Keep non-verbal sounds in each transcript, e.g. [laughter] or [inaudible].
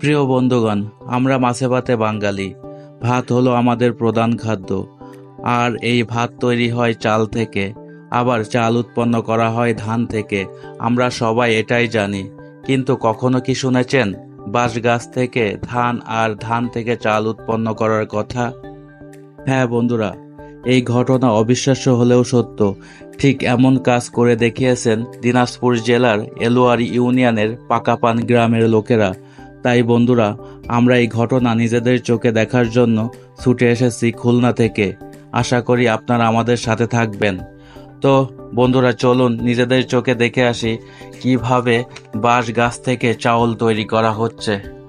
প্রিয় বন্ধুগণ, আমরা মাছে ভাতে বাঙালি। ভাত হলো আমাদের প্রধান খাদ্য। আর এই ভাত তৈরি হয় চাল থেকে, আবার চাল উৎপন্ন করা হয় ধান থেকে। আমরা সবাই এটাই জানি। কিন্তু কখনো কি শুনেছেন, বাঁশ গাছ থেকে ধান আর ধান থেকে চাল উৎপন্ন করার কথা? হ্যাঁ বন্ধুরা, এই ঘটনা অবিশ্বাস্য হলেও সত্য। ঠিক এমন কাজ করে দেখিয়েছেন দিনাজপুর জেলার এলোয়ারি ইউনিয়নের পাকাপান গ্রামের লোকেরা। তাই বন্ধুরা, আমরা এই ঘটনা নিজেদের চোখে দেখার জন্য ছুটে এসেছি খুলনা থেকে। আশা করি আপনারা আমাদের সাথে থাকবেন। তো বন্ধুরা, চলুন নিজেদের চোখে দেখে আসি কীভাবে বাঁশ গাছ থেকে চাউল তৈরি করা হচ্ছে।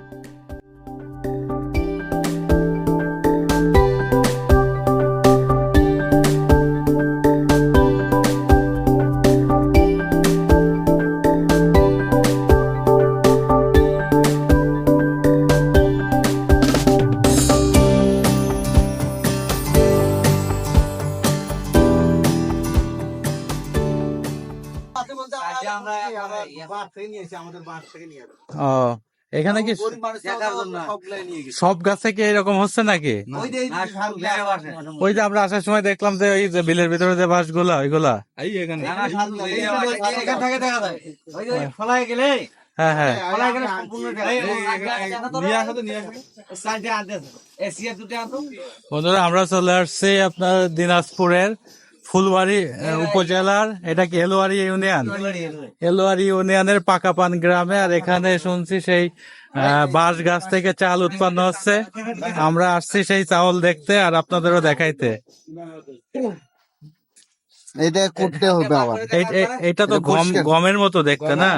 এখানে কি সব গাছ। থেকে এরকম হচ্ছে নাকি? ওই যে আমরা আসার সময় দেখলাম যে ওই যে বিলের ভিতরে যে বাঁশগুলা ওইগুলা। হ্যাঁ। হ্যাঁ বন্ধুরা আমরা চলে আসছি আপনার দিনাজপুরের ফুলবাড়ি উপজেলার এটা কি এলোয়ারি ইউনিয়ন? এলোয়ারি ইউনিয়নের পাকাপান গ্রামে আর এখানে শুনছি সেই বাঁশ গাছ থেকে চাল উৎপন্ন হচ্ছে। আমরা আসছি সেই চাউল দেখতে আর আপনাদেরও দেখাইতে। এটা করতে হবে আবার। এটা তো গম গমের মতো দেখতে না?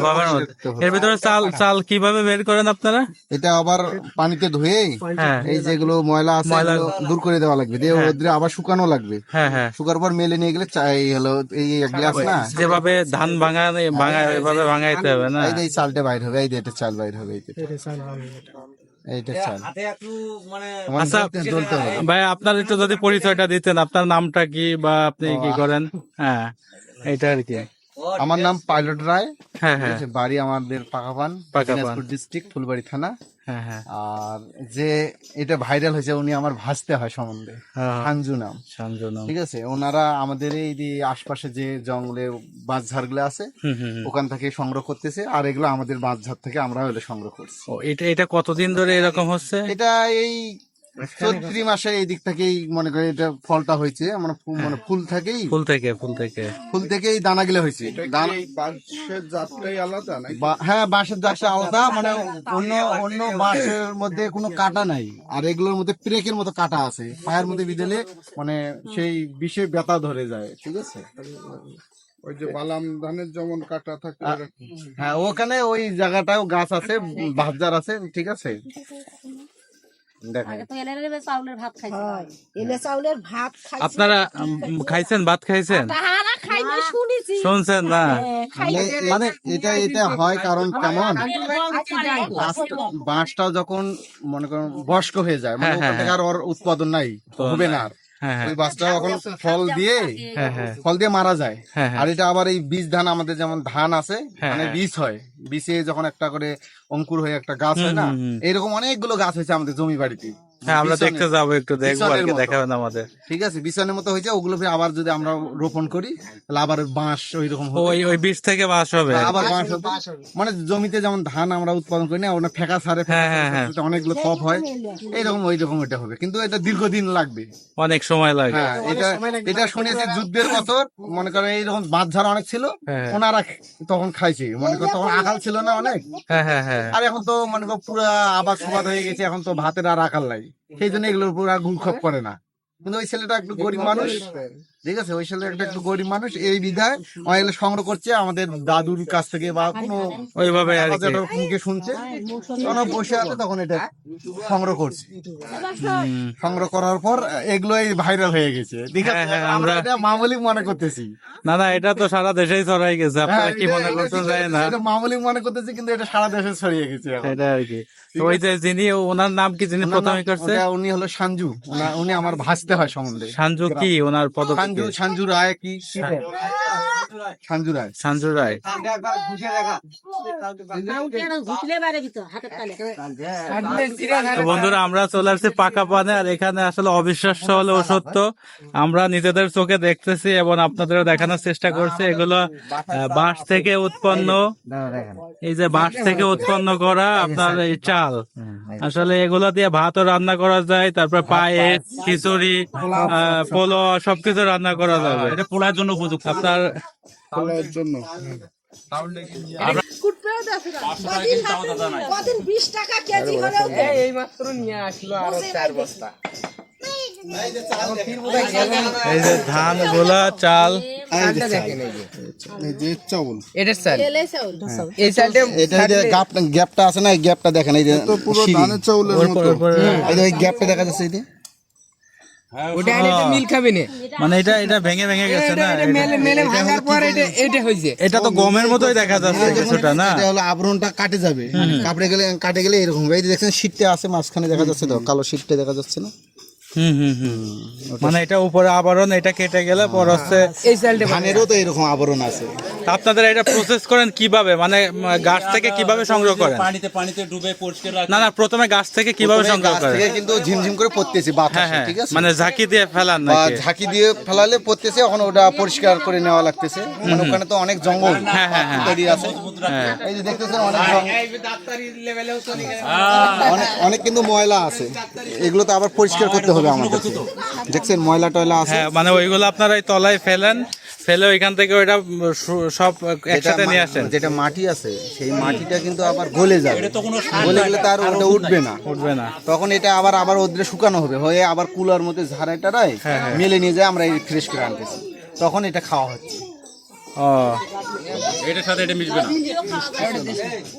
গমের মতো। এর ভিতরে চাল চাল কীভাবে বের করেন আপনারা? এটা আবার পানিতে ধুয়ে হ্যাঁ। এই যেগুলো ময়লা আছে ময়লা- দূর করে দেওয়া লাগবে। দিয়ে ওদের আবার শুকানো লাগবে। হ্যাঁ হ্যাঁ। শুকার পর মেলে নিয়ে গেলে চা- এই হলো এই গ্লাস না? যেভাবে ধান ভাঙা ভাঙা এভাবে ভাঙাইতে হবে না? এই চালটা বাইর হবে এই যে এটা চাল বাইর হবে এই আমার আচ্ছা ভাই আপনার একটু যদি পরিচয়টা দিতেন আপনার নামটা কি বা আপনি কি করেন? হ্যাঁ এটা আর কি। আমার নাম পাইলট রায়। হ্যাঁ হ্যাঁ। বাড়ি আমাদের পাকাপান। দিনাজপুর ডিস্ট্রিক্ট ফুলবাড়ি থানা। হ্যাঁ হ্যাঁ। আর যে এটা ভাইরাল হয়েছে উনি আমার ভাসতে হয় সম্বন্ধে। হ্যাঁ, হানজু নাম। ঠিক আছে ওনারা আমাদের এই যে আশপাশে যে জঙ্গলে বাঁশ ঝাড়গুলো আছে হুম হুম হুম। ওখান থেকে সংগ্রহ করতেছে আর এগুলো আমাদের বাঁশ ঝাড় থেকে আমরা হলে সংগ্রহ করছি। এটা এটা কতদিন ধরে এরকম হচ্ছে? এটা এই চৈত্রি মাসে এই দিক থেকেই মনে করি এটা ফলটা হয়েছে। মানে ফু- মানে ফুল থেকেই ফুল থেকে ফুল থেকে। ফুল থেকেই দানা দানাগুলো হয়েছে। দানা বা- হ্যাঁ বাঁশের জাতটা আলাদা। মানে অন্য অন্য বাঁশের মধ্যে কোনো কাটা নাই। আর এগুলোর মধ্যে প্রেকের মতো কাটা আছে। পায়ের মধ্যে বিদেলে মানে সেই বিষে ব্যথা ধরে যায় ঠিক আছে? ওই যে বালাম ধানের যেমন কাটা থাকে হ্যাঁ ওখানে ওই জায়গাটাও গাছ আছে বাজার আছে ঠিক আছে? আপনারা খাইছেন ভাত খাইছেন? তাহারা খাইনি শুনেছি। শুনছেন না? মানে মানে এটা এটা হয় কারণ কেমন? বাঁশটা- যখন মনে করেন বয়স্ক হয়ে যায় মানে হ্যাঁ, হ্যাঁ, আর ওর উৎপাদন নাই হবে না আর। হ্যাঁ হ্যাঁ ওই বাচ্চা যখন ফল দিয়ে হ্যাঁ হ্যাঁ। ফল দিয়ে মারা যায়। হ্যাঁ হ্যাঁ। আর এটা আবার এই বীজ ধান আমাদের যেমন ধান আছে হ্যাঁ, মানে হ্যাঁ। বীজ হয়। বীজে যখন একটা করে অঙ্কুর হয়ে একটা গাছ হয় না। এরকম অনেকগুলো গাছ হয়েছে আমাদের জমি বাড়িতে। হ্যাঁ আমরা দেখতে যাব একটু দেখব আর কি দেখাবেন আমাদের। ঠিক আছে বিছানের মতো হয়েছে ওগুলো ফির আবার যদি আমরা রোপণ করি তাহলে আবার বাঁশ ওই রকম হবে। ওই ওই বীজ থেকে বাস হবে। আবার বাঁশ হবে মানে জমিতে যেমন ধান আমরা উৎপাদন করি না ওটা ফেকা সারে হ্যাঁ, হ্যাঁ, হ্যাঁ। অনেকগুলো থপ হয়। এইরকম ওই রকম এটা হবে। কিন্তু এটা দীর্ঘদিন লাগবে। অনেক সময় লাগে হ্যাঁ এটা এটা শুনেছি যুদ্ধের বছর মনে করেন এইরকম বাঁধ ঝাড় অনেক ছিল। ওনারা তখন খাইছে। মনে করেন তখন আকাল ছিল না অনেক। হ্যাঁ হ্যাঁ হ্যাঁ। আর এখন তো মনে করেন পুরা আবার সবাদ হয়ে গেছে এখন তো ভাতের আর আকাল নাই। সেই জন্য এগুলোর পুরা গুলখপ করে না। কিন্তু ওই ছেলেটা একটু গরিব মানুষ। ঠিক আছে ওই ছেলেটা একটু গরিব মানুষ এই বিধায় ও সংগ্রহ করছে আমাদের দাদুর কাছ থেকে বা কোনো ওইভাবে আর কি। যেটা মুখে শুনছে। তখন বসে আছে তখন এটা সংগ্রহ করছে। সংগ্রহ করার পর এগুলো ভাইরাল হয়ে গেছে। ঠিক আছে হ্যাঁ, হ্যাঁ, আমরা এটা মামুলি মনে করতেছি। না না এটা তো সারা দেশেই ছড়াই গেছে। আপনারা হ্যাঁ, কি মনে এটা করতে যায় না। এটা মামুলি মনে করতেছি কিন্তু এটা সারা দেশে ছড়িয়ে গেছে এখন। সেটা আর কি। ওই যে যিনি ওনার নাম কি যিনি প্রথমে করছে? উনি হলো সাঞ্জু উনি আমার ভাসতে হয় সম্বন্ধে। সাঞ্জু কি? ওনার পদ সাঞ্জু সাঞ্জু রায় কি? সঞ্জু রায়। বন্ধুরা আমরা চলে আসছি পাকা পানে আর এখানে আসলে অবিশ্বাস্য হলেও সত্য। আমরা নিজেদের চোখে দেখতেছি এবং আপনাদেরও দেখানোর চেষ্টা করছি। এগুলো বাঁশ থেকে উৎপন্ন। এই যে বাঁশ থেকে উৎপন্ন করা আপনার এই চাল। আসলে এগুলো দিয়ে ভাতও রান্না করা যায় তারপর পায়েস খিচুড়ি আহ, পোলো সবকিছু রান্না করা যাবে। এটা পোলার জন্য উপযুক্ত। আপনার খোলার জন্য। কদিন বিশ টাকা কেজি হলেও দেয়। এই যে ধান গোলা চাল। এই যে চাউল। এলে চাউল। এটা এই যে গ্যাপটা গ্যাপটা আছে না? এই গ্যাপটা দেখেন এই যে তো পুরো। ধানের চাউলের এই গ্যাপটা দেখা যাচ্ছে এই যে। ওটা এটা মিল খাবে না। মানে এটা এটা ভেঙে ভেঙে গেছে না এটা মেলে মেলে ভাঙার পর এটা এটা হয়েছে। এটা তো গমের মতোই দেখা যাচ্ছে কিছুটা না? এটা হলো আবরণটা কাটে যাবে। কাপড়ে গেলে কাটে গেলে এরকম হবে। এই যে দেখছেন শীতটা আছে মাঝখানে দেখা যাচ্ছে না কালো শীতটা দেখা যাচ্ছে না? হুম হুম হুম। মানে এটা উপরে আবরণ এটা কেটে গেলে পর হচ্ছে এই চালটা ধানেরও তো এরকম আবরণ আছে। আপনাদের এটা প্রসেস করেন কীভাবে? মানে গাছ থেকে কীভাবে সংগ্রহ করেন? পানিতে পানিতে ডুবে পরিষ্কার না না প্রথমে গাছ থেকে কীভাবে সংগ্রহ করেন? থেকে কিন্তু ঝিমঝিম করে পড়তেছে হ্যাঁ বাতাসে হ্যাঁ ঠিক আছে? মানে ঝাঁকি দিয়ে ফেলান নাকি? ঝাঁকি দিয়ে ফেলালে পড়তেছে এখন ওটা পরিষ্কার করে নেওয়া লাগতেছে। মানে ওখানে তো অনেক জঙ্গল হ্যাঁ, হ্যাঁ, হ্যাঁ। আছে। হ্যাঁ। এই যে দেখতেছেন অনেক জঙ্গল অনেক অনেক কিন্তু ময়লা আছে। এগুলো তো আবার পরিষ্কার করতে হবে। আমাদের দেখছেন ময়লা টয়লা আছে? হ্যাঁ মানে ওইগুলো আপনারা এই তলায় ফেলেন ফেলে ওইখান থেকে ওইটা সব একসাথে নিয়ে আসেন। যেটা মাটি আছে সেই মাটিটা কিন্তু আবার গলে যাবে। গলে গেলে তার ওটা উঠবে না। উঠবে না। তখন এটা আবার আবার ওদের শুকানো হবে। হয়ে আবার কুলার মধ্যে ঝাড়াই টাড়াই মেলে নিয়ে যায় আমরা এই ফ্রেশ করে আনতেছি। তখন এটা খাওয়া হচ্ছে। ও। এটার সাথে এটা মিশবে না।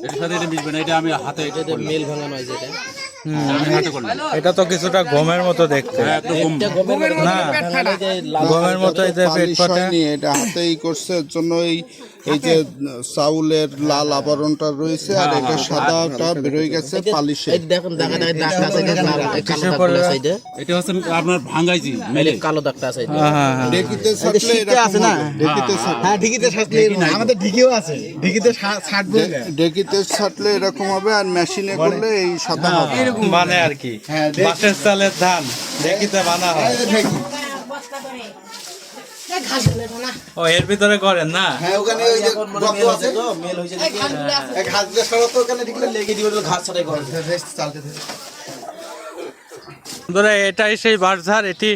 এটার সাথে এটা মিশবে না। এটা আমি হাতে এটা মেল ভাঙানো হয় যেটা। এটা তো কিছুটা গমের মতো দেখতে। হ্যাঁ, না গমের মতো এটা পেট হয়নি এটা হাতেই করছে এর জন্য এই এই যে চাউলের লাল আবরণটা রয়েছে আর এটা সাদাটা বেরোয় গেছে পালিশে। কিসে পড়বে এটা হচ্ছে আপনার ভাঙাইছি মেলে। হ্যাঁ হ্যাঁ হ্যাঁ। ঢেকিতে ছাড়লে শীতে এরকম আছে না? হবে। ঢেকিতে হ্যাঁ ঢিকিতে ছাটলে আমাদের ঢিকিও আছে। ঢিকিতে ছাটবে ঢেকিতে ছাড়লে এরকম হবে আর মেশিনে করলে এই সাদা হবে। এরকম মানে আর কি। হ্যাঁ, বাসের চালের ধান দেখিতে বানা হয়। ও এর ভিতরে করেন না? হ্যাঁ ওখানে ওই যে গর্ত আছে। এই ঘাসগুলো সরাও তো ওখানে লেগে দিবে ঘাস করে চালতে থাকে। বন্ধুরা এটাই সেই বাঁশঝাড় এটি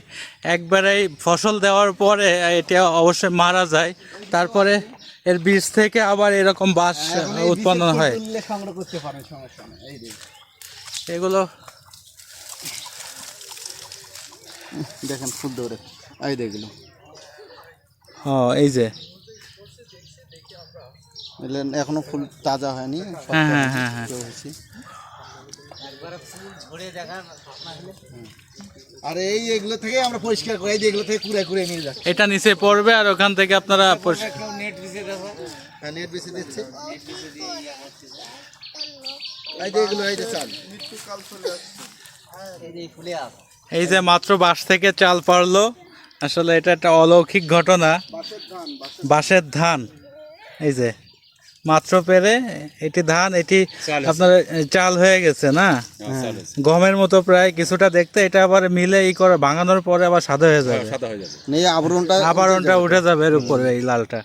একবারেই ফসল দেওয়ার পরে এটি অবশ্যই মারা যায়। তারপরে এর বীজ থেকে আবার এরকম বাস উৎপন্ন হয়। সংগ্রহ করতে পারেন সমস্যা নেই এগুলো দেখেন ফুল দৌড়ে এই দেখল ও এই যে। এখনও ফুল তাজা হয়নি হ্যাঁ হ্যাঁ হ্যাঁ হ্যাঁ। আর এই এগুলো থেকে আমরা পরিষ্কার করে এই যে এগুলো থেকে কুড়ে কুড়ে নিয়ে যাচ্ছি। এটা নিচে পড়বে আর ওখান থেকে আপনারা পরিষ্কার- হ্যাঁ, নেট দিচ্ছে। এই যে এগুলো এই যে চাল। এই যে মাত্র বাস থেকে চাল পারল। আসলে এটা একটা অলৌকিক ঘটনা। বাঁশের ধান এই যে মাত্র পেরে এটি ধান এটি আপনার চাল হয়ে গেছে না? গমের মতো প্রায় কিছুটা দেখতে এটা আবার মিলে ই করে ভাঙানোর পরে আবার সাদা হয়ে যাবে। হয়ে আবরণটা আবরণটা উঠে যাবে এর উপরে এই লালটা।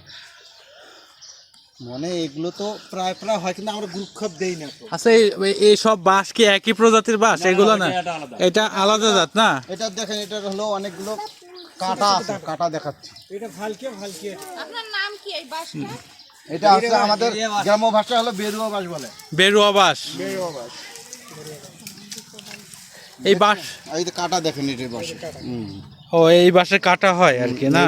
মানে এগুলো তো প্রায় প্রায় হয় কিন্তু আমরা গ্রুপ খাপ দেই না আচ্ছা এই- এই সব বাঁশ কি একই প্রজাতির বাঁশ? এগুলো না? এটা আলাদা। জাত না? এটা দেখেন এটা হলো অনেকগুলো কাটা আছে কাটা। দেখাচ্ছি। এটা হচ্ছে আমাদের গ্রাম্য ভাষা হলো বেরুয়া বাস বলে। বেরুয়া বাঁশ এই বাঁশ এই যে কাটা দেখেন এটার বাসে। হুম। ও এই বাঁশে কাটা হয় আর কি না?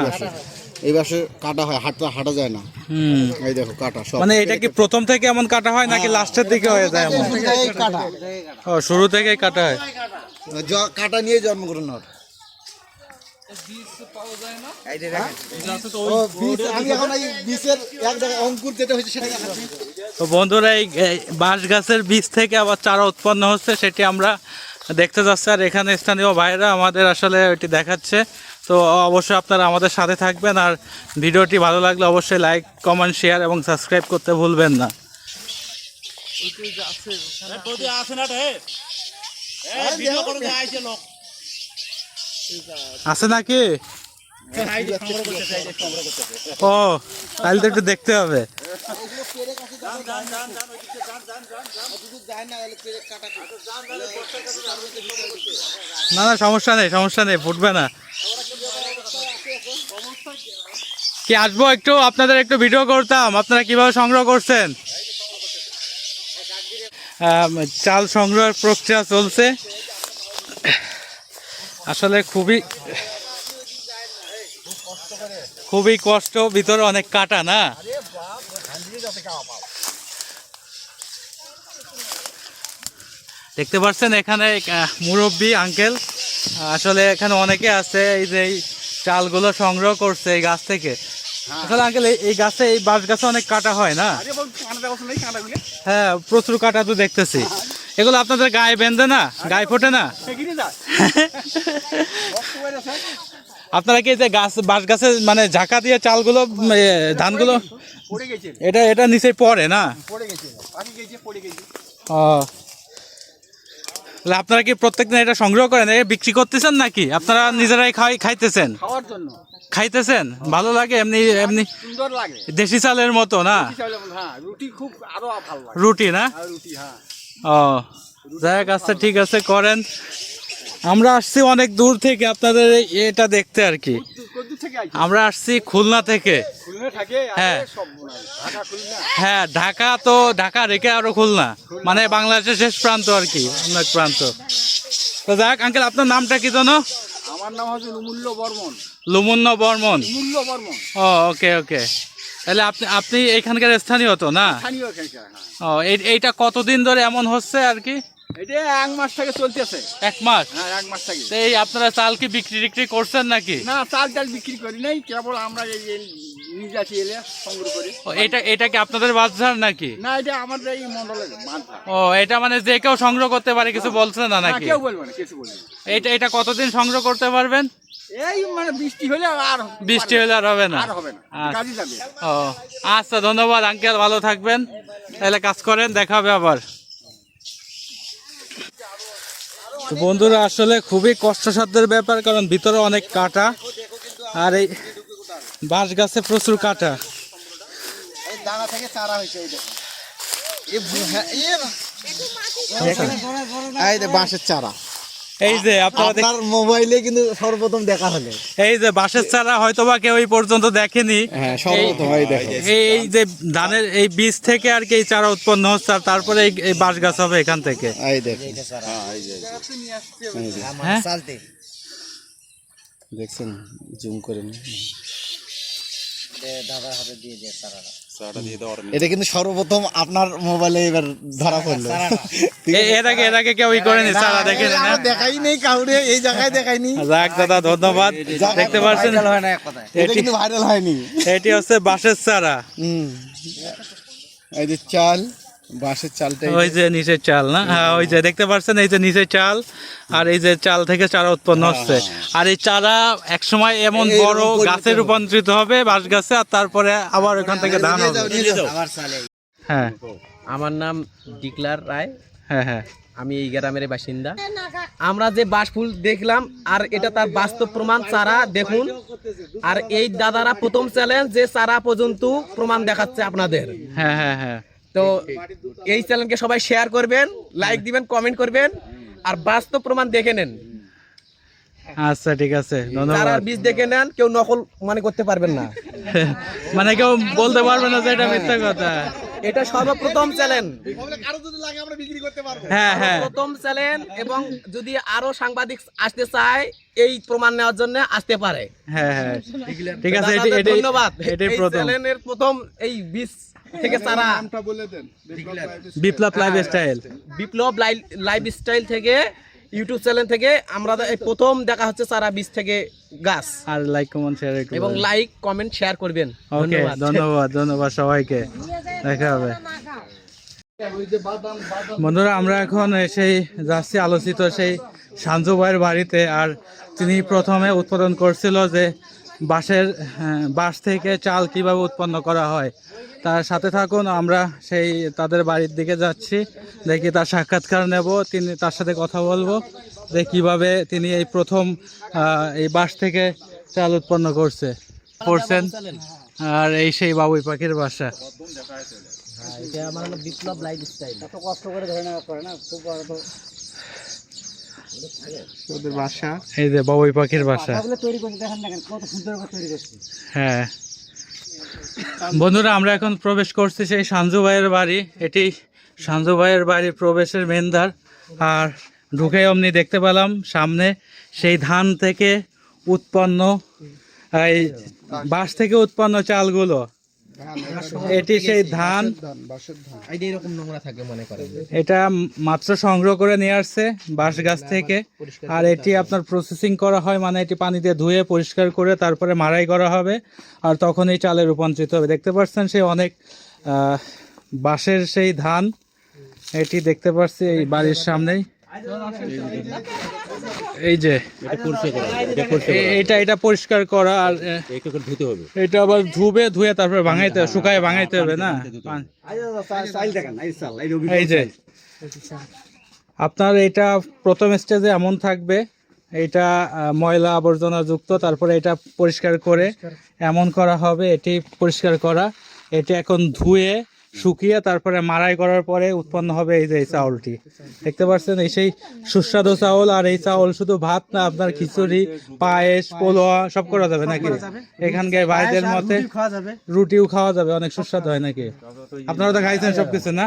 এই বাসে। কাটা হয় হাঁটা হাঁটা যায় না। হুম। এই দেখো কাটা সব। মানে এটা কি প্রথম থেকে এমন কাটা হয় নাকি লাস্টের দিকে হয়ে যায় এমন? কাটা। ও শুরু থেকেই কাটা হয়। কাটা নিয়ে জন্মগ্রহণ হয়। তো বন্ধুরা এই এই বাঁশ গাছের বীজ থেকে আবার চারা উৎপন্ন হচ্ছে সেটি আমরা দেখতে যাচ্ছে। আর এখানে স্থানীয় ভাইরা আমাদের আসলে ওইটি দেখাচ্ছে। তো অবশ্যই আপনারা আমাদের সাথে থাকবেন। আর ভিডিওটি ভালো লাগলে অবশ্যই লাইক কমেন্ট শেয়ার এবং সাবস্ক্রাইব করতে ভুলবেন না। আছে নাকি? ও, তাহলে তো একটু দেখতে হবে। না না, সমস্যা নেই সমস্যা নেই, ফুটবে না। কি, আসব একটু? আপনাদের একটু ভিডিও করতাম। আপনারা কীভাবে সংগ্রহ করছেন? চাল সংগ্রহের প্রক্রিয়া চলছে। আসলে খুবই খুবই কষ্ট ভিতরে অনেক কাটা না? দেখতে পাচ্ছেন এখানে মুরব্বী আঙ্কেল। আসলে এখানে অনেকে আছে এই যে চালগুলো সংগ্রহ করছে এই গাছ থেকে। আসলে আঙ্কেল এই গাছে এই বাঁশ গাছে অনেক কাটা হয় না? হ্যাঁ প্রচুর কাটা তো দেখতেছি। এগুলো আপনাদের গায়ে বেঁধে না? গায়ে ফোটে না? আপনারা কি যে গাছ বাঁশ গাছে মানে ঝাঁকা দিয়ে চালগুলো ধানগুলো? এটা এটা নিচে পড়ে না? ও। তাহলে আপনারা কি প্রত্যেকদিন এটা সংগ্রহ করেন? এ বিক্রি করতেছেন নাকি? আপনারা নিজেরাই খাই খাইতেছেন? খাওয়ার জন্য। খাইতেছেন? ভালো লাগে এমনি এমনি সুন্দর লাগে। দেশি চালের মতো না? হ্যাঁ রুটি খুব আরও ভালো রুটি না? রুটি হ্যাঁ। ও যাই হোক আচ্ছা ঠিক আছে করেন। আমরা আসছি অনেক দূর থেকে আপনাদের এটা দেখতে আর কি। আমরা আসছি খুলনা থেকে। হ্যাঁ। হ্যাঁ। ঢাকা তো ঢাকা রেখে আরও খুলনা। মানে বাংলাদেশের শেষ প্রান্ত আর কি অনেক প্রান্ত। তো যাক আঙ্কেল আপনার নামটা কি জানো? আমার নাম হচ্ছে মূল্য বর্মন। লুমুন্ন বর্মন। বর্মন। ও ওকে ওকে তাহলে আপনি আপনি এখানকার স্থানীয় তো না? হ্যাঁ। ও এই- এইটা কতদিন ধরে এমন হচ্ছে আর কি? এটা এক মাস থেকে চলতেছে। এক মাস? হ্যাঁ এক মাস থেকে। এই আপনারা চাল কি বিক্রি টিক্রি করছেন নাকি? না চাল টাল বিক্রি করি নাই কেবল আমরা এই যে নিজে আসি এলে সংগ্রহ করি। এটা এটা কি আপনাদের বাজার নাকি? না এটা আমাদের এই মন্ডলের ও এটা মানে যে কেউ সংগ্রহ করতে পারে কিছু বলছে না নাকি? কেউ বলব না কিছু বলব এটা এটা কতদিন সংগ্রহ করতে পারবেন? এই মানে বৃষ্টি হলে আর বৃষ্টি হলে আর হবে না? আর হবে না। আচ্ছা। কাজে যাবে। ও আচ্ছা ধন্যবাদ আঙ্কেল ভালো থাকবেন। তাহলে কাজ করেন দেখা হবে আবার তো বন্ধুরা আসলে খুবই কষ্টসাধ্যের ব্যাপার কারণ ভিতরে অনেক কাটা। আর এই বাঁশ গাছে প্রচুর কাটা। এই দানা থেকে চারা হয়েছে এই দেখুন এই যে বাঁশের চারা। এই যে আপনারা আপনার মোবাইলে কিন্তু সর্বপ্রথম দেখা হলো। এই যে বাঁশের চারা হয়তো বা কেউ এই পর্যন্ত দেখেনি। হ্যাঁ এই যে ধানের এই বীজ থেকে আর কি এই চারা উৎপন্ন হচ্ছে আর তারপরে এই- এই বাঁশ গাছ হবে এখান থেকে। এই দেখো হ্যাঁ দেখছেন? জুম করে এটা কিন্তু সর্বপ্রথম আপনার মোবাইলে এবার ধরা পড়ল। এ- এর আগে এর আগে কেউ ই করেনি সারা দেখেন না? দেখাই নেই কাউরে এই জায়গায় দেখাইনি যাক দাদা ধন্যবাদ। দেখতে পাচ্ছেন? এটা কিন্তু ভাইরাল হয়নি। এটি হচ্ছে বাঁশের সারা হুম। এই যে চাল। বাঁশের চালটা ওই যে নিচের চাল না? হ্যাঁ ওই যে দেখতে পাচ্ছেন এই যে নিচের চাল আর এই যে চাল থেকে চারা উৎপন্ন হচ্ছে। আর এই চারা এক সময় এমন বড় গাছে রূপান্তরিত হবে বাঁশ গাছে আর তারপরে আবার ওখান থেকে ধান হবে। হ্যাঁ। আমার নাম ডিকলার রায়। হ্যাঁ হ্যাঁ। আমি এই গ্রামের বাসিন্দা। আমরা যে বাঁশ বাসফুল দেখলাম আর এটা তার বাস্তব প্রমাণ চারা দেখুন। আর এই দাদারা প্রথম চ্যালেঞ্জ যে চারা পর্যন্ত প্রমাণ দেখাচ্ছে আপনাদের। হ্যাঁ হ্যাঁ হ্যাঁ। তো এই চ্যানেলকে সবাই শেয়ার করবেন লাইক দিবেন কমেন্ট করবেন আর বাস্তব প্রমাণ দেখে নেন। আচ্ছা ঠিক আছে ধন্যবাদ। বীজ দেখে নেন কেউ নকল মানে করতে পারবেন না। [laughs] মানে কেউ বলতে পারবে না যে এটা মিথ্যা কথা। এটা সর্বপ্রথম চ্যালেঞ্জ আরও যদি লাগে আমরা বিক্রি করতে পারব হ্যাঁ হ্যাঁ। প্রথম চ্যালেঞ্জ এবং যদি আরও সাংবাদিক আসতে চায় এই প্রমাণ নেওয়ার জন্য আসতে পারে। হ্যাঁ হ্যাঁ। ঠিক আছে এটি ধন্যবাদ। এটাই প্রথম। চ্যানেলের প্রথম এই বীজ থেকে চারা নামটা বলে দেন। Biplob life style Biplob life style থেকে ইউটিউব চ্যানেল থেকে আমরা প্রথম দেখা হচ্ছে চারা বীজ থেকে গাছ। আর লাইক কমেন্ট শেয়ার এবং লাইক কমেন্ট শেয়ার করবেন। ওকে ধন্যবাদ। ধন্যবাদ সবাইকে। দেখা হবে। বন্ধুরা আমরা এখন সেই যাচ্ছি আলোচিত সেই সাঞ্জু ভাইয়ের বাড়িতে আর তিনি প্রথমে উৎপাদন করছিল যে বাঁশের হ্যাঁ, বাঁশ থেকে চাল কীভাবে উৎপন্ন করা হয় তার সাথে থাকুন আমরা সেই তাদের বাড়ির দিকে যাচ্ছি দেখি তার সাক্ষাৎকার নেব তিনি তার সাথে কথা বলব যে কীভাবে তিনি এই প্রথম এই বাঁশ থেকে চাল উৎপন্ন করছে। করছেন আর এই সেই বাবুই পাখির বাসা। এটা আমার হলো বিপ্লব লাইফ স্টাইল ওদের বাসা। এই যে বাবুই পাখির বাসা। হ্যাঁ। বন্ধুরা আমরা এখন প্রবেশ করছি সেই সাঞ্জু ভাইয়ের বাড়ি। এটি সাঞ্জু ভাইয়ের বাড়ির প্রবেশের মেন দ্বার। আর ঢুকে অমনি দেখতে পেলাম সামনে সেই ধান থেকে উৎপন্ন এই বাঁশ থেকে উৎপন্ন চালগুলো। এটি সেই ধান। এটা এরকম নোংরা থাকে মনে করেন। এটা মাত্র সংগ্রহ করে নিয়ে আসছে বাঁশ গাছ থেকে। আর এটি আপনার প্রসেসিং করা হয় মানে এটি পানিতে ধুয়ে পরিষ্কার করে তারপরে মাড়াই করা হবে। আর তখন এই চালে রূপান্তরিত হবে। দেখতে পাচ্ছেন সেই অনেক আহ, বাঁশের সেই ধান। এটি দেখতে পাচ্ছি এই বাড়ির সামনেই। এই যে এটা এটা পরিষ্কার করা। আর ধুতে হবে। এটা আবার ধুবে ধুয়ে তারপরে ভাঙাইতে হবে শুকায় ভাঙাইতে হবে না? এই যে আপনার এটা প্রথম স্টেজে এমন থাকবে এটা ময়লা আবর্জনা যুক্ত তারপরে এটা পরিষ্কার করে এমন করা হবে এটি পরিষ্কার করা এটা এখন ধুয়ে শুকিয়ে তারপরে মাড়াই করার পরে উৎপন্ন হবে এই যে এই চাউলটি। দেখতে পাচ্ছেন এই সেই সুস্বাদু চাউল আর এই চাউল শুধু ভাত না আপনার খিচুড়ি পায়েস পোলোয়া সব করা যাবে নাকি? এখানকার ভাইদের মতে রুটিও খাওয়া যাবে। অনেক সুস্বাদু হয় নাকি? আপনারা তো খাইছেন সবকিছু না?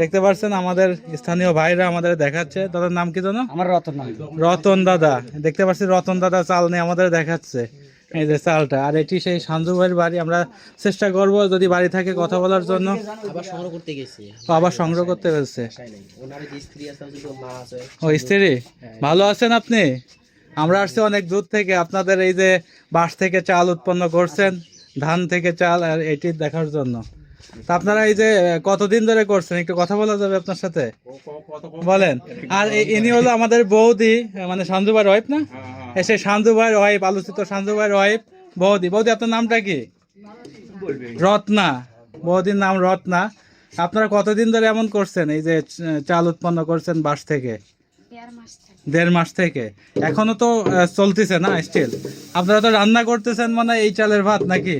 দেখতে পাচ্ছেন আমাদের স্থানীয় ভাইরা আমাদের দেখাচ্ছে। দাদার নাম কি জানো আমার রতন রতন দাদা। দেখতে পাচ্ছি রতন দাদা চাল নিয়ে আমাদের দেখাচ্ছে। এই যে চালটা। আর এটি সেই সাঞ্জু ভাইয়ের বাড়ি। আমরা চেষ্টা করব যদি বাড়ি থাকে কথা বলার জন্য। আবার সংগ্রহ করতে গেছি। ও আবার সংগ্রহ করতে আছে ও স্ত্রী? ভালো আছেন আপনি? আমরা আসছি অনেক দূর থেকে। আপনাদের এই যে বাঁশ থেকে চাল উৎপন্ন করছেন ধান থেকে চাল আর এটি দেখার জন্য। তা আপনারা এই যে কতদিন ধরে করছেন? একটু কথা বলা যাবে আপনার সাথে? বলেন। আর ইনি হলো আমাদের বৌদি মানে সাঞ্জুবার ওয়াইফ না? এসে সাঞ্জুবার ওয়াইফ আলোচিত সাঞ্জুবার ওয়াইফ বৌদি। বৌদি আপনার নামটা কি? রত্না। বৌদির নাম রত্না। আপনারা কতদিন ধরে এমন করছেন? এই যে চাল উৎপন্ন করছেন বাস থেকে? দেড় মাস থেকে। এখনও তো চলতেছে না স্টিল আপনারা তো রান্না করতেছেন মানে এই চালের ভাত নাকি?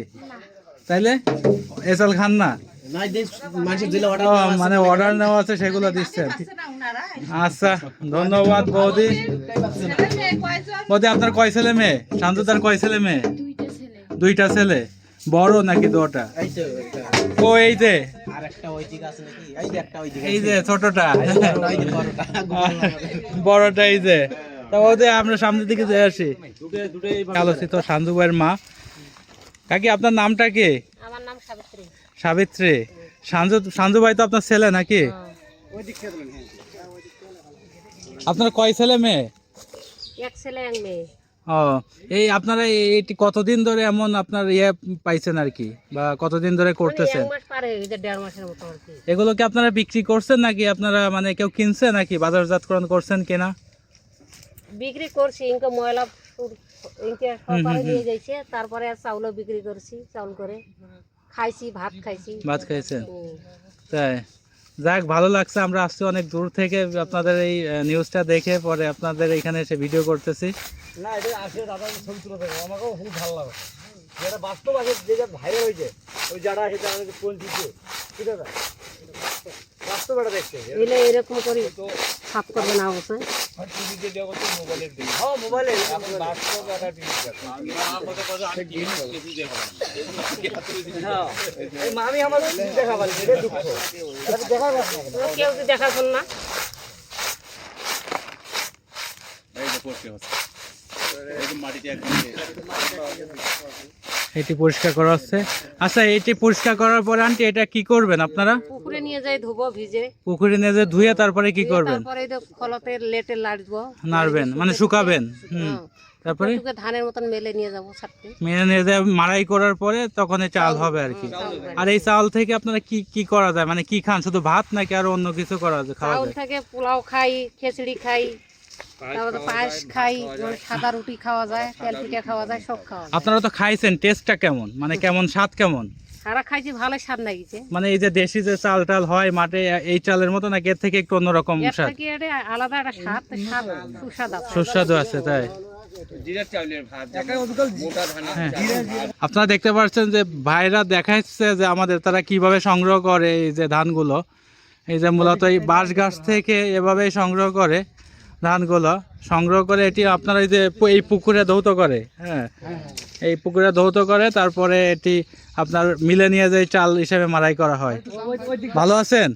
তাইলে এ চাল খান না? মানে অর্ডার নেওয়া আছে সেগুলো দিচ্ছেন। আচ্ছা ধন্যবাদ। বৌদি। বৌদি আপনার কয় ছেলে মেয়ে? শান্তদার কয় ছেলে মেয়ে? দুইটা ছেলে। বড় নাকি দুটা? ও এই যে। আর একটা ওই দিকে আছে নাকি? এই যে একটা ওই দিকে এই যে ছোটটা বড়টা। এই যে। তা বৌদি আমরা সামনের দিকে যে আসি। আলোচিত সান্ধুবাইয়ের মা। কাকি আপনার নামটা কি? আমার নাম সাবিত্রী। সাবিত্রী। সাঞ্জু সাঞ্জু ভাই তো আপনার ছেলে নাকি? আপনার কয় ছেলে মেয়ে? এক ছেলে এক মেয়ে ও এই আপনারা এইটি কতদিন ধরে এমন আপনার ইয়ে পাইছেন আর কি? বা কতদিন ধরে করতেছেন? এগুলো কি আপনারা বিক্রি করছেন নাকি আপনারা মানে কেউ কিনছে নাকি? বাজারজাতকরণ করছেন কিনা? বিক্রি করছি ইনকে ময়লা নিয়ে যাইছে। তারপরে চাউলও বিক্রি করছি চাউল করে। খাইছি ভাত খাইছি। ভাত খাইছেন? তাই। যাক, ভালো লাগছে, আমরা আসছি অনেক দূর থেকে। আপনাদের এই নিউজটা দেখে পরে আপনাদের এখানে এসে ভিডিও করতেছি। না, এটা আসলে দাদা ছবি তুলে আমাকেও খুব ভালো লাগে। যেটা বাস্তব আছে যেটা ভাইরাল হয়েছে ওই যারা সেটা আমাদের কোন দিচ্ছে। ঠিক আছে বাস্তব এটা দেখছে। এলে এরকম করি সাফ করবে না অবশ্যই হ্যাঁ মোবাইলে হ্যাঁ। এই মামি আমার দেখা পারি এটা দুঃখ। এটা দেখা না কেউ না। এই যে পড়তে হচ্ছে। মাটিতে একদম এটি পরিষ্কার করা হচ্ছে। আচ্ছা এটি পরিষ্কার করার পরে আন্টি এটা কি করবেন আপনারা? পুকুরে নিয়ে যাই ধুবো ভিজে। পুকুরে নিয়ে যে ধুয়ে তারপরে কি করবেন? তারপরে খলতে লেটে লাড়বো নাড়বেন মানে শুকাবেন? হুম। তারপরে? ধানের মতন মেলে নিয়ে যাব ছাড়তে মেনে নিয়ে যে মারাই করার পরে তখন এই চাল হবে আর কি। আর এই চাল থেকে আপনারা কি কি করা যায়? মানে কি খান? শুধু ভাত নাকি আর অন্য কিছু করা যায় খাওয়া যায়? থেকে পোলাও খাই খিচড়ি খাই তারপরে পায়েস খাই সাদা রুটি খাওয়া যায় তেল পিঠা খাওয়া যায় সব খাওয়া যায়। আপনারা তো খাইছেন টেস্টটা কেমন? মানে কেমন স্বাদ কেমন? সারা খাইছি ভালো স্বাদ লাগিছে। মানে এই যে দেশি যে চাল টাল হয় মাঠে এই চালের মতো নাকি এর থেকে একটু অন্যরকম স্বাদ? আলাদা একটা স্বাদ স্বাদ সুস্বাদু আছে। তাই? হ্যাঁ। আপনারা দেখতে পাচ্ছেন যে ভাইরা দেখাচ্ছে যে আমাদের তারা কীভাবে সংগ্রহ করে এই যে ধানগুলো। এই যে মূলত এই বাঁশ গাছ থেকে এভাবেই সংগ্রহ করে। ধানগুলো সংগ্রহ করে এটি আপনার এই যে এই পুকুরে ধৌত করে হ্যাঁ? এই পুকুরে ধৌত করে তারপরে এটি আপনার মিলে নিয়ে যে চাল হিসেবে মারাই করা হয়। ভালো আছেন?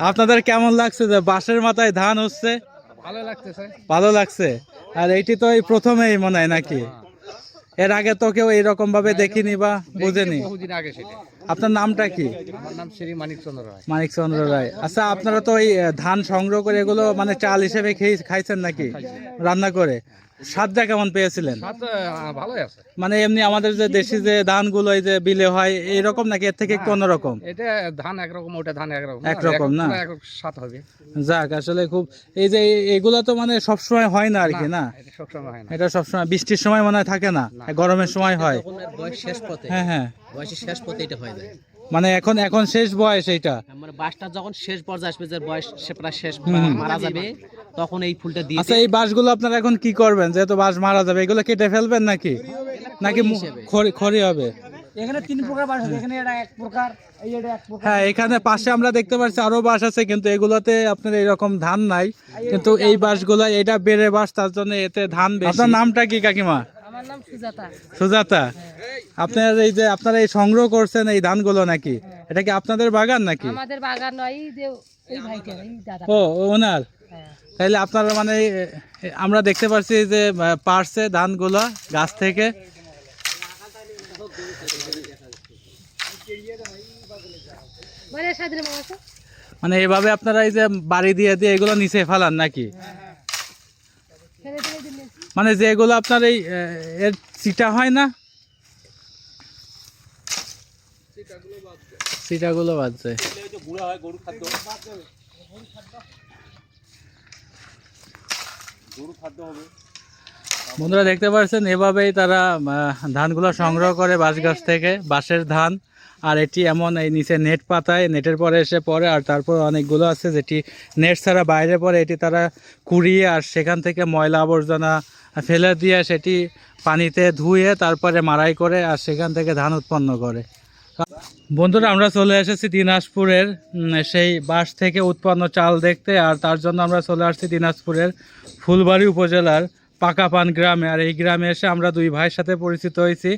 আপনাদের কেমন লাগছে যে বাঁশের মাথায় ধান হচ্ছে? ভালো লাগছে আর এইটি তো এই প্রথমেই মনে হয় নাকি? এর আগে তো কেউ এইরকম ভাবে দেখিনি বা বুঝেনি? আপনার নামটা কি? আমার নাম শ্রী মানিক চন্দ্র রায়। আচ্ছা আপনারা তো ওই ধান সংগ্রহ করে এগুলো মানে চাল হিসেবে খেয়ে খাইছেন নাকি? রান্না করে। স্বাদটা কেমন পেয়েছিলেন? ভালোই আছে। মানে এমনি আমাদের যে দেশি যে ধানগুলো এই যে বিলে হয় এইরকম নাকি এর থেকে একটু অন্যরকম? এটা ধান একরকম ওটা ধান একরকম। একরকম না? সাত হবে। যাক আসলে খুব এই যে এগুলো তো মানে সবসময় হয় না আর কি না? এটা সবসময় হয় না। এটা সবসময় বৃষ্টির সময় মনে হয় থাকে না? গরমের সময় হয়। শেষ পথে হ্যাঁ হ্যাঁ। শেষ পথে এটা হয়ে যায়। মানে এখন এখন শেষ বয়স এইটা। মানে বাসটা যখন শেষ পর্যায়ে আসবে যে বয়স সে প্রায় শেষ মারা যাবে তখন এই ফুলটা দিয়ে আচ্ছা এই বাঁশগুলো আপনারা এখন কি করবেন? যেহেতু বাঁশ মারা যাবে এগুলো কেটে ফেলবেন নাকি? নাকি খড়ি খড়ি হবে? এখানে তিন প্রকার বাস আছে এখানে এটা এক প্রকার এই এটা এক প্রকার। হ্যাঁ এখানে পাশে আমরা দেখতে পাচ্ছি আরও বাঁশ আছে কিন্তু এগুলোতে আপনার এরকম ধান নাই। কিন্তু এই বাঁশগুলো এটা বেড়ে বাস তার জন্য এতে ধান বেশি। আপনার নামটা কি কাকিমা? আমার নাম সুজাতা। সুজাতা আপনার এই যে আপনারা এই সংগ্রহ করছেন এই ধানগুলো নাকি? এটা কি আপনাদের বাগান নাকি? আমাদের বাগান নয় যে দাদা। ও ওনার? তাইলে আপনারা মানে আমরা দেখতে পাচ্ছি যে পারছে ধানগুলো গাছ থেকে। মানে এভাবে আপনারা এই যে বাড়ি দিয়ে দিয়ে এগুলো নিচে ফেলান নাকি? ফেলে দিলে মানে যেগুলো আপনার এই এর চিটা হয় না? চিটাগুলো বাজছে বন্ধুরা দেখতে পাচ্ছেন, এভাবেই তারা ধানগুলো সংগ্রহ করে বাঁশ গাছ থেকে, বাঁশের ধান। আর এটি এমন এই নিচে নেট পাতায়, নেটের পরে এসে পড়ে আর তারপর অনেকগুলো আছে যেটি নেট ছাড়া বাইরে পড়ে, এটি তারা কুড়িয়ে আর সেখান থেকে ময়লা আবর্জনা ফেলে দিয়ে সেটি পানিতে ধুয়ে তারপরে মারাই করে আর সেখান থেকে ধান উৎপন্ন করে। বন্ধুরা, আমরা চলে এসেছি দিনাজপুরের সেই বাঁশ থেকে উৎপন্ন চাল দেখতে আর তার জন্য আমরা চলে আসছি দিনাজপুরের ফুলবাড়ি উপজেলার পাকাপান গ্রামে। আর এই গ্রামে এসে আমরা দুই ভাইয়ের সাথে পরিচিত হয়েছি।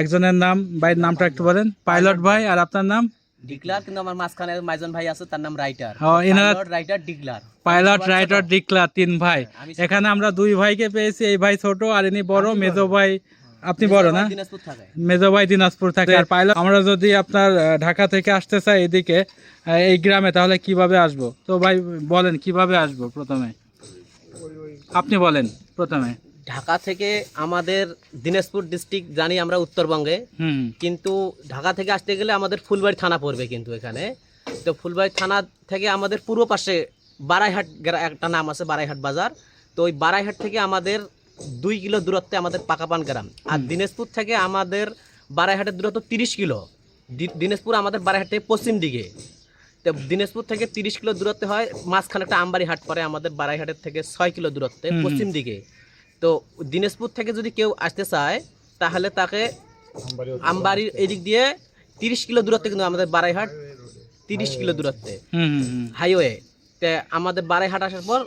একজনের নাম ভাইয়ের নামটা একটু বলেন। পাইলট ভাই আর আপনার নাম? ডিক্লার কিন্তু আমার মাঝখানে মাইজন ভাই আছে তার নাম রাইটার। রাইটার ডিক্লার পাইলট রাইটার ডিক্লা তিন ভাই। এখানে আমরা দুই ভাইকে পেয়েছি। এই ভাই ছোট আর ইনি বড়। মেজো ভাই আপনি বড় না? দিনাজপুর মেজো ভাই দিনাজপুর থাকে। আর পাইলট আমরা যদি আপনার ঢাকা থেকে আসতে চাই এদিকে এই গ্রামে তাহলে কীভাবে আসব? তো ভাই বলেন কীভাবে আসব প্রথমে? আপনি বলেন প্রথমে। ঢাকা থেকে আমাদের দিনাজপুর ডিস্ট্রিক্ট জানি আমরা উত্তরবঙ্গে। কিন্তু ঢাকা থেকে আসতে গেলে আমাদের ফুলবাড়ি থানা পড়বে কিন্তু এখানে। তো ফুলবাড়ি থানা থেকে আমাদের পূর্ব পাশে বারাইহাট একটা নাম আছে বারাইহাট বাজার। তো ওই বারাইহাট থেকে আমাদের দুই কিলো দূরত্বে আমাদের পাকাপান গ্রাম। আর দিনাজপুর থেকে আমাদের বারাইহাটের দূরত্ব তিরিশ কিলো। দিনাজপুর আমাদের বারাইহাট থেকে পশ্চিম দিকে। তো দিনাজপুর থেকে তিরিশ কিলো দূরত্বে হয় মাঝখানে একটা আমবাড়ি হাট পড়ে আমাদের বারাইহাটের থেকে ছয় কিলো দূরত্বে। পশ্চিম দিকে। তো দিনাজপুর থেকে যদি কেউ আসতে চায় তাহলে তাকে আমবাড়ির এদিক দিয়ে তিরিশ কিলো দূরত্বে কিন্তু আমাদের বারাইহাট তিরিশ কিলো দূরত্বে। হুম হুম, হুম। হাইওয়ে। তে আমাদের বারাইহাট আসার পর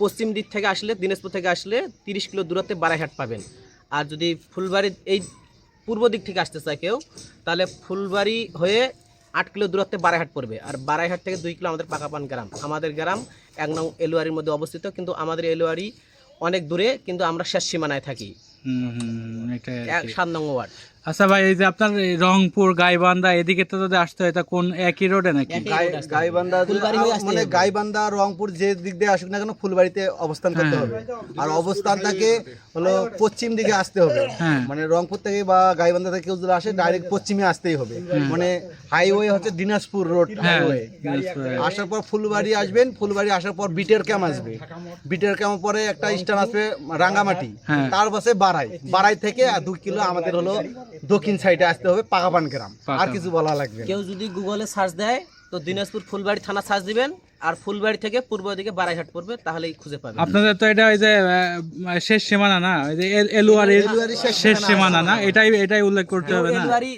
পশ্চিম দিক থেকে আসলে দিনাজপুর থেকে আসলে তিরিশ কিলো দূরত্বে বারাইহাট পাবেন। আর যদি ফুলবাড়ির এই পূর্ব দিক থেকে আসতে চায় কেউ তাহলে ফুলবাড়ি হয়ে আট কিলো দূরত্বে বারাইহাট পড়বে। আর বারাইহাট থেকে দুই কিলো আমাদের পাকাপান গ্রাম। আমাদের গ্রাম এক নং এলুয়ারির মধ্যে অবস্থিত কিন্তু আমাদের এলুয়ারি অনেক দূরে কিন্তু আমরা শেষ সীমানায় থাকি। সাত নং ওয়ার্ড। আচ্ছা ভাই এই যে আপনার রংপুর গাইবান্ধা এদিকে তো যদি আসতে হয় তা কোন একই রোডে নাকি? গাইবান্ধা হয়ে মানে গাইবান্ধা রংপুর যে দিক দিয়ে আসুক না কেন ফুলবাড়িতে অবস্থান করতে হ্যাঁ। হবে। আর অবস্থান থেকে হলো পশ্চিম দিকে আসতে হবে। হ্যাঁ। মানে রংপুর থেকে বা গাইবান্ধা থেকে কেউ যদি আসে ডাইরেক্ট পশ্চিমে আসতেই হবে। মানে হাইওয়ে হচ্ছে দিনাজপুর রোড হ্যাঁ। হাইওয়ে আসার পর ফুলবাড়ি আসবেন ফুলবাড়ি আসার পর বিটের ক্যাম্প আসবে। বিটের ক্যাম্প পরে একটা স্ট্যান্ড আসবে রাঙ্গামাটি। হ্যাঁ। তার পাশে বাড়াই বাড়াই থেকে আর দু কিলো আমাদের হলো দক্ষিণ সাইডে আসতে হবে পাকাপান গ্রাম। আর কিছু বলা লাগবে কেউ যদি গুগলে সার্চ দেয় তো দিনাজপুর ফুলবাড়ি থানা সার্চ দিবেন আর ফুলবাড়ি থেকে পূর্ব দিকে বারাইহাট পড়বে তাহলেই খুঁজে পাবেন। আপনাদের তো এটা ওই যে শেষ সীমানা না? ওই যে এল- এলুয়ারির শেষ সীমানা না? এটাই এটাই উল্লেখ করতে হবে না? এলুয়ারি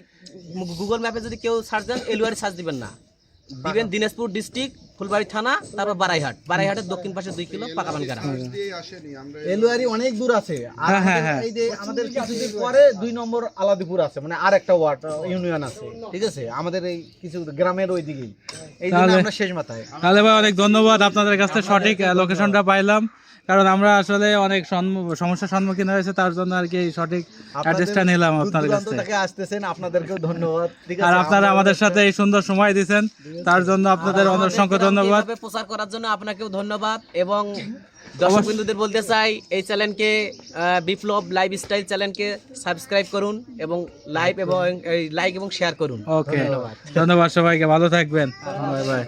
গুগল ম্যাপে যদি কেউ সার্চ দেন এলুয়ারি সার্চ দিবেন না। দিবেন দিনাজপুর ডিস্ট্রিক্ট ফুলবাড়ি থানা তারপর বারাইহাট। বারাইহাটের দক্ষিণ পাশে দুই কিলো পাকাবান গ্রাম। এলুয়ারি অনেক দূর আছে। আর হ্যাঁ, হ্যাঁ, আমাদের হ্যাঁ। এই যে আমাদের কিছুদিন পরে দুই নম্বর আলাদিপুর আছে মানে আর একটা ওয়ার্ড ইউনিয়ন আছে। ঠিক আছে? আমাদের এই কিছু গ্রামের ওই দিকেই এই জন্য আমরা শেষ মাথায়। তাহলে ভাই অনেক ধন্যবাদ আপনাদের কাছ থেকে সঠিক লোকেশনটা পাইলাম। কারণ আমরা আসলে অনেক সমস্যার সম্মুখীন হয়েছে তার জন্য আর কি সঠিক অ্যাড্রেসটা নিলাম আপনার কাছ থেকে। আসতেছেন আপনাদেরকেও ধন্যবাদ। আর আপনারা আমাদের সাথে এই সুন্দর সময় দিয়েছেন তার জন্য আপনাদের অসংখ্য ধন্যবাদ। প্রচার করার জন্য আপনাকেও ধন্যবাদ এবং দর্শক বিন্দুদের বলতে চাই এই চ্যানেলকে বিপ্লব লাইফ স্টাইল চ্যানেলকে সাবস্ক্রাইব করুন এবং লাইভ এবং লাইক এবং শেয়ার করুন। ওকে ধন্যবাদ। ধন্যবাদ সবাইকে ভালো থাকবেন। Bye bye.